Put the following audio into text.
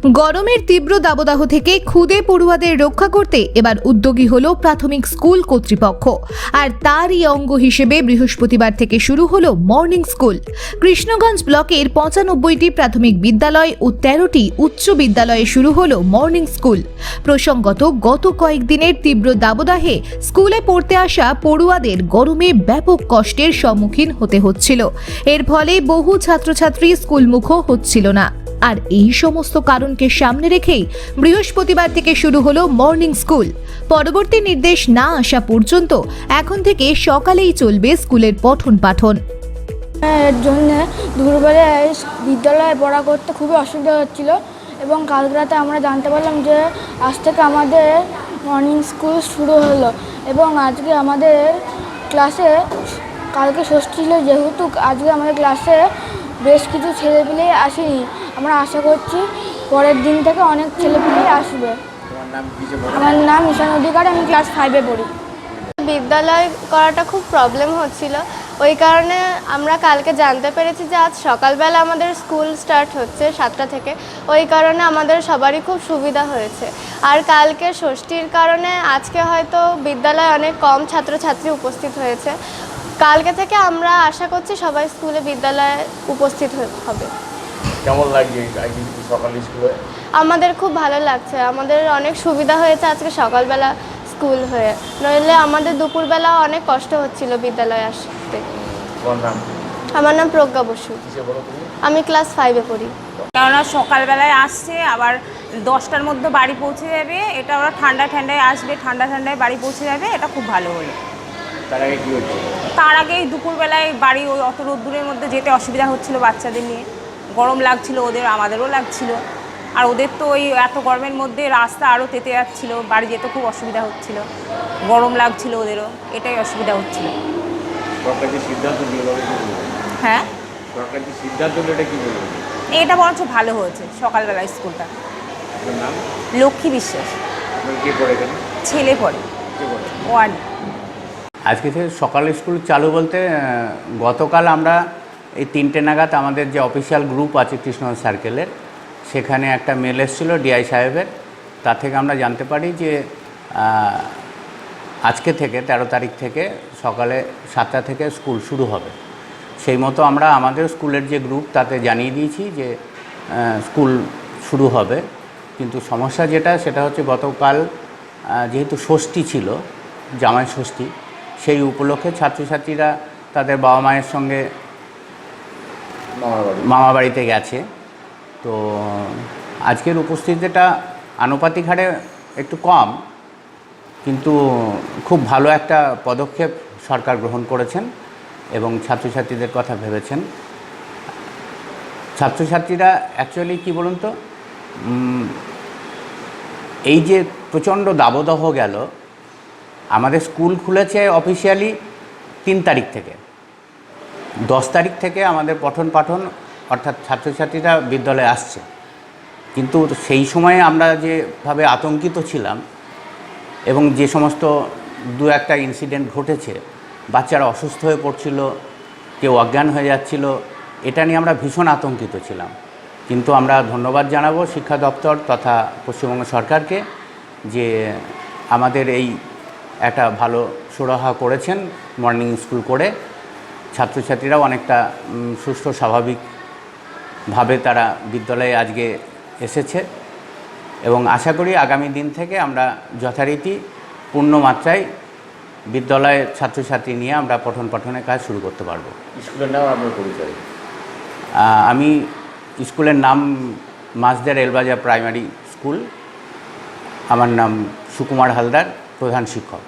গরমের তীব্র দাবদাহ থেকে খুদে পড়ুয়াদের রক্ষা করতে এবার উদ্যোগী হল প্রাথমিক স্কুল কর্তৃপক্ষ। আর তারই অঙ্গ হিসেবে বৃহস্পতিবার থেকে শুরু হলো মর্নিং স্কুল। কৃষ্ণগঞ্জ ব্লকের পঁচানব্বইটি প্রাথমিক বিদ্যালয় ও তেরোটি উচ্চ বিদ্যালয়ে শুরু হলো মর্নিং স্কুল। প্রসঙ্গত, গত কয়েকদিনের তীব্র দাবদাহে স্কুলে পড়তে আসা পড়ুয়াদের গরমে ব্যাপক কষ্টের সম্মুখীন হতে হচ্ছিল। এর ফলে বহু ছাত্রছাত্রী স্কুলমুখ হচ্ছিল না। আর এই সমস্ত কারণকে সামনে রেখেই বৃহস্পতিবার থেকে শুরু হলো মর্নিং স্কুল। পরবর্তী নির্দেশ না আসা পর্যন্ত এখন থেকে সকালেই চলবে স্কুলের পঠন পাঠন। এর জন্য দুপুরবেলায় বিদ্যালয়ে পড়া করতে খুবই অসুবিধা হচ্ছিল এবং কাল রাতে আমরা জানতে পারলাম যে আজ থেকে আমাদের মর্নিং স্কুল শুরু হলো এবং আজকে আমাদের ক্লাসে কালকে ষষ্ঠী ছিল, যেহেতু আজকে আমাদের ক্লাসে বেশ কিছু ছেলেপিলে আসেনি। আমরা আশা করছি পরের দিন থেকে অনেক ছেলেপিলেই আসবে। আমার নাম ঈশান অধিকার আমি ক্লাস ফাইভে পড়ি। বিদ্যালয় করাটা খুব প্রবলেম হচ্ছিল। ওই কারণে আমরা কালকে জানতে পেরেছি যে আজ সকালবেলা আমাদের স্কুল স্টার্ট হচ্ছে সাতটা থেকে। ওই কারণে আমাদের সবারই খুব সুবিধা হয়েছে। আর কালকে ষষ্ঠীর কারণে আজকে হয়তো বিদ্যালয়ে অনেক কম ছাত্রছাত্রী উপস্থিত হয়েছে। কালকে থেকে আমরা আশা করছি সবাই স্কুলে বিদ্যালয়ে উপস্থিত হবে। কেমন লাগছে আজকে সকালে স্কুলে? আমাদের খুব ভালো লাগছে। আমাদের অনেক সুবিধা হয়েছে আজকে সকালবেলা স্কুল হয়ে। নইলে আমাদের দুপুরবেলা অনেক কষ্ট হচ্ছিল বিদ্যালয়ে আসতে? আমার নাম প্রজ্ঞা বসু। আমি ক্লাস ফাইভে পড়ি। কেননা সকালবেলায় আসছে আবার দশটার মধ্যে বাড়ি পৌঁছে যাবে। এটা ওরা ঠান্ডা ঠান্ডায় আসবে ঠান্ডা ঠান্ডায় বাড়ি পৌঁছে যাবে এটা খুব ভালো হলো। তার আগে দুপুরবেলায় বাড়ি ওই অত রোদ্দুরের মধ্যে যেতে অসুবিধা হচ্ছিল বাচ্চাদের নিয়ে। গরম লাগছিল ওদের আমাদেরও লাগছিল। আর ওদের তো ওই এত গরমের মধ্যে রাস্তা আরও তেতে যাচ্ছিল বাড়ি যেতে খুব অসুবিধা হচ্ছিল। গরম লাগছিল ওদেরও এটাই অসুবিধা হচ্ছিল। হ্যাঁ? এটা কি বলব এটা বরঞ্চ ভালো হয়েছে সকালবেলা স্কুলটা। লক্ষ্মী বিশ্বাস। ছেলে পড়ে। কে পড়ে? ওয়ান আজকে সকাল স্কুল চালু বলতে গতকাল আমরা এই তিনটে নাগাদ আমাদের যে অফিসিয়াল গ্রুপ আছে কৃষ্ণগঞ্জ সার্কেলের, সেখানে একটা মেল এসেছিল ডিআই সাহেবের। তা থেকে আমরা জানতে পারি যে আজকে থেকে ১৩ তারিখ থেকে সকালে সাতটা থেকে স্কুল শুরু হবে। সেই মতো আমরা আমাদের স্কুলের যে গ্রুপ, তাতে জানিয়ে দিয়েছি যে স্কুল শুরু হবে। কিন্তু সমস্যা যেটা, সেটা হচ্ছে গতকাল যেহেতু ষষ্ঠী ছিল, জামাই ষষ্ঠী, সেই উপলক্ষে ছাত্রছাত্রীরা তাদের বাবা মায়ের সঙ্গে মামা বাড়িতে গেছে। তো আজকের উপস্থিতিটা আনুপাতিক হারে একটু কম, কিন্তু খুব ভালো একটা পদক্ষেপ সরকার গ্রহণ করেছেন এবং ছাত্রছাত্রীদের কথা ভেবেছেন। ছাত্রছাত্রীরা অ্যাকচুয়ালি কী বলুন তো এই যে প্রচণ্ড দাবদাহ গেল, আমাদের স্কুল খুলেছে অফিসিয়ালি তিন তারিখ থেকে। দশ তারিখ থেকে আমাদের পঠন পাঠন, অর্থাৎ ছাত্রছাত্রীরা বিদ্যালয়ে আসছে। কিন্তু সেই সময়ে আমরা যেভাবে আতঙ্কিত ছিলাম এবং যে সমস্ত দু একটা ইনসিডেন্ট ঘটেছে, বাচ্চারা অসুস্থ হয়ে পড়ছিল, কেউ অজ্ঞান হয়ে যাচ্ছিল, এটা নিয়ে আমরা ভীষণ আতঙ্কিত ছিলাম। কিন্তু আমরা ধন্যবাদ জানাব শিক্ষা দপ্তর তথা পশ্চিমবঙ্গ সরকারকে যে আমাদের এই একটা ভালো সুরাহা করেছেন মর্নিং স্কুল করে। ছাত্রছাত্রীরাও অনেকটা সুস্থ স্বাভাবিকভাবে তারা বিদ্যালয়ে আজকে এসেছে। এবং আশা করি আগামী দিন থেকে আমরা যথারীতি পূর্ণ মাত্রায় বিদ্যালয়ে ছাত্রছাত্রী নিয়ে আমরা পঠন পাঠনের কাজ শুরু করতে পারব। স্কুলের নাম আপনার পরিচয়? আমি স্কুলের নাম মাসদের এলবাজার প্রাইমারি স্কুল। আমার নাম সুকুমার হালদার প্রধান শিক্ষক।